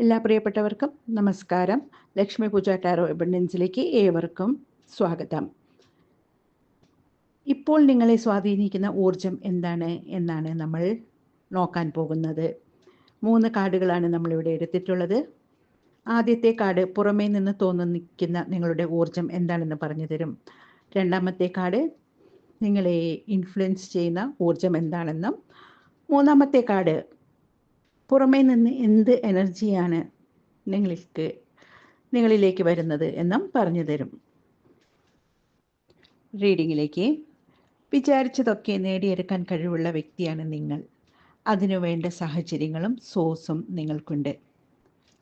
എല്ലാ പ്രിയപ്പെട്ടവർക്കും നമസ്കാരം. ലക്ഷ്മി പൂജ ടാരോ എബണ്ടൻസിലേക്ക് ഏവർക്കും സ്വാഗതം. ഇപ്പോൾ നിങ്ങളെ സ്വാധീനിക്കുന്ന ഊർജം എന്താണ് എന്നാണ് നമ്മൾ നോക്കാൻ പോകുന്നത്. മൂന്ന് കാർഡുകളാണ് നമ്മളിവിടെ എടുത്തിട്ടുള്ളത്. ആദ്യത്തെ കാർഡ് പുറമേ നിന്ന് തോന്നിക്കുന്ന നിങ്ങളുടെ ഊർജം എന്താണെന്ന് പറഞ്ഞു തരും. രണ്ടാമത്തെ കാർഡ് നിങ്ങളെ ഇൻഫ്ലുവൻസ് ചെയ്യുന്ന ഊർജം എന്താണെന്നും. മൂന്നാമത്തെ കാർഡ് പുറമേ നിന്ന് എന്ത് എനർജിയാണ് നിങ്ങൾക്ക് നിങ്ങളിലേക്ക് വരുന്നത് എന്നും പറഞ്ഞു തരും. റീഡിങ്ങിലേക്ക് വിചാരിച്ചതൊക്കെ നേടിയെടുക്കാൻ കഴിവുള്ള വ്യക്തിയാണ് നിങ്ങൾ. അതിനുവേണ്ട സാഹചര്യങ്ങളും സോഴ്സും നിങ്ങൾക്കുണ്ട്.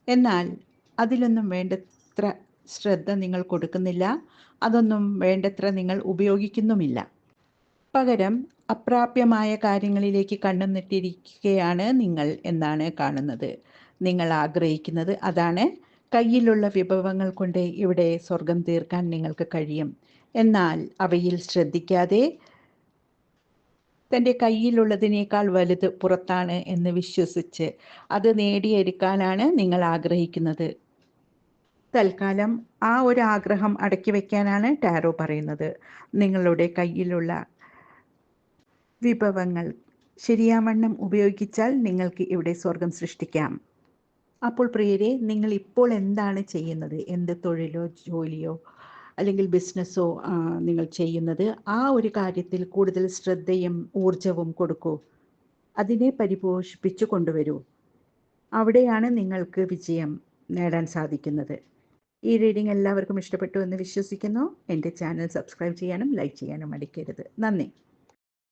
എന്നാൽ അതിലൊന്നും വേണ്ടത്ര ശ്രദ്ധ നിങ്ങൾ കൊടുക്കുന്നില്ല. അതൊന്നും വേണ്ടത്ര നിങ്ങൾ ഉപയോഗിക്കുന്നുമില്ല. പകരം അപ്രാപ്യമായ കാര്യങ്ങളിലേക്ക് കണ്ണു കണ്ണുനിട്ടിരിക്കുകയാണ് നിങ്ങൾ എന്നാണ് കാണുന്നത്. നിങ്ങൾ ആഗ്രഹിക്കുന്നത് അതാണ്. കയ്യിലുള്ള വിഭവങ്ങൾ കൊണ്ട് ഇവിടെ സ്വർഗം തീർക്കാൻ നിങ്ങൾക്ക് കഴിയും. എന്നാൽ അവയിൽ ശ്രദ്ധിക്കാതെ തന്റെ കയ്യിലുള്ളതിനേക്കാൾ വലുത് പുറത്താണ് എന്ന് വിശ്വസിച്ച് അത് നേടിയെടുക്കാനാണ് നിങ്ങൾ ആഗ്രഹിക്കുന്നത്. തൽക്കാലം ആ ഒരു ആഗ്രഹം അടക്കി വയ്ക്കാനാണ് ടാരോ പറയുന്നത്. നിങ്ങളുടെ കയ്യിലുള്ള വിഭവങ്ങൾ. ശരിയാവണ്ണം ഉപയോഗിച്ചാൽ നിങ്ങൾക്ക് ഇവിടെ സ്വർഗം സൃഷ്ടിക്കാം. അപ്പോൾ പ്രിയരെ നിങ്ങൾ ഇപ്പോൾ എന്താണ് ചെയ്യുന്നത്? എന്ത് തൊഴിലോ ജോലിയോ അല്ലെങ്കിൽ ബിസിനസ്സോ നിങ്ങൾ ചെയ്യുന്നത്? ആ ഒരു കാര്യത്തിൽ കൂടുതൽ ശ്രദ്ധയും ഊർജവും കൊടുക്കൂ. അതിനെ പരിപോഷിപ്പിച്ചു കൊണ്ടുവരൂ. അവിടെയാണ് നിങ്ങൾക്ക് വിജയം നേടാൻ സാധിക്കുന്നത്. ഈ റീഡിംഗ് എല്ലാവർക്കും ഇഷ്ടപ്പെട്ടു എന്ന് വിശ്വസിക്കുന്നു. എന്റെ ചാനൽ സബ്സ്ക്രൈബ് ചെയ്യാനും ലൈക്ക് ചെയ്യാനും മടിക്കരുത്. നന്ദി.